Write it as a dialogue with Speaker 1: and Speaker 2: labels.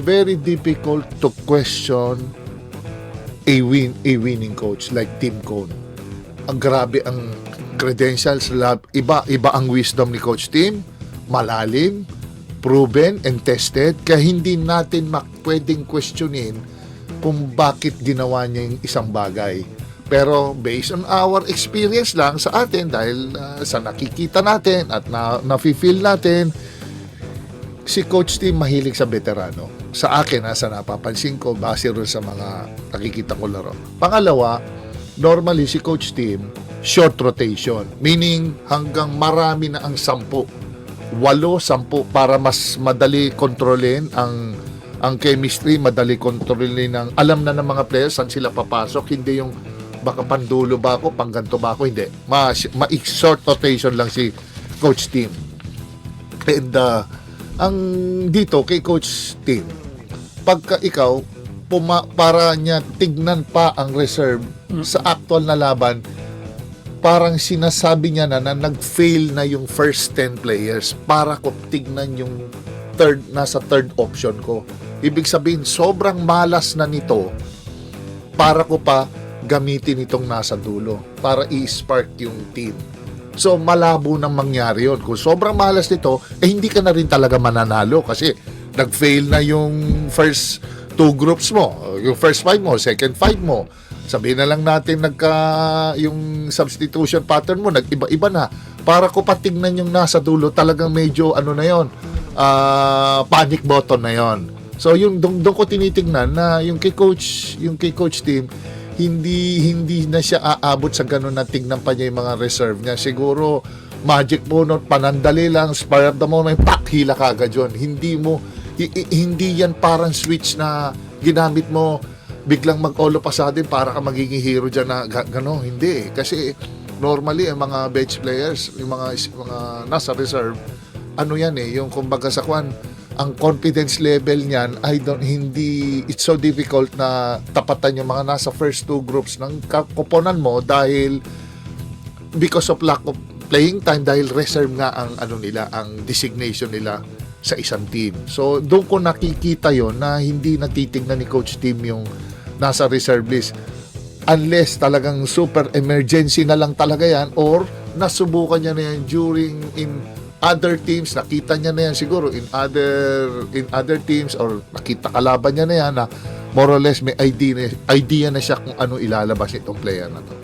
Speaker 1: very difficult to question a win a winning coach like Tim Cone. Ang grabe ang credentials, lab, iba iba ang wisdom ni Coach Tim, malalim, proven and tested kaya hindi natin pwedeng questionin kung bakit ginawa niya yung isang bagay. Pero based on our experience lang sa atin dahil uh, sa nakikita natin at na, nafe-feel natin si Coach Tim mahilig sa veterano. Sa akin, ha, sa napapansin ko, base rin sa mga nakikita ko laro. Pangalawa, normally si Coach Tim, short rotation. Meaning, hanggang marami na ang sampu. Walo, sampu, para mas madali kontrolin ang ang chemistry, madali kontrolin ng alam na ng mga players saan sila papasok. Hindi yung baka pandulo ba ako, pangganto ba ako, hindi. Ma, ma rotation lang si Coach Tim. And uh, ang dito kay Coach Tim, pagka ikaw, puma, para niya tignan pa ang reserve sa actual na laban, parang sinasabi niya na na nag-fail na yung first 10 players para ko tignan yung third, nasa third option ko. Ibig sabihin, sobrang malas na nito para ko pa gamitin itong nasa dulo para i-spark yung team. So, malabo nang mangyari yun. Kung sobrang malas nito, eh hindi ka na rin talaga mananalo kasi nag-fail na yung first two groups mo. Yung first five mo, second five mo. Sabihin na lang natin nagka yung substitution pattern mo nag-iba-iba na para ko patingnan yung nasa dulo talagang medyo ano na yon ah, panic button na yon so yung doon ko tinitingnan na yung kay coach yung kay coach team hindi hindi na siya aabot sa ganun na tingnan pa niya yung mga reserve niya. Siguro magic bonus panandali lang spur of the moment pak hila kagad yun. Hindi mo hi- hi- hindi yan parang switch na ginamit mo biglang mag-olo pasadin para ka magiging hero dyan na ga- gano. Hindi kasi normally ang mga bench players yung mga mga nasa reserve ano yan eh yung kumbaga sa kwan ang confidence level niyan I don't hindi it's so difficult na tapatan yung mga nasa first two groups ng kakoponan mo dahil because of lack of playing time dahil reserve nga ang ano nila ang designation nila sa isang team. So doon ko nakikita yon na hindi natitingnan ni coach team yung nasa reserve list unless talagang super emergency na lang talaga yan or nasubukan niya na yan during in other teams nakita niya na yan siguro in other in other teams or nakita kalaban niya na yan na more or less may idea idea na siya kung ano ilalabas itong player na to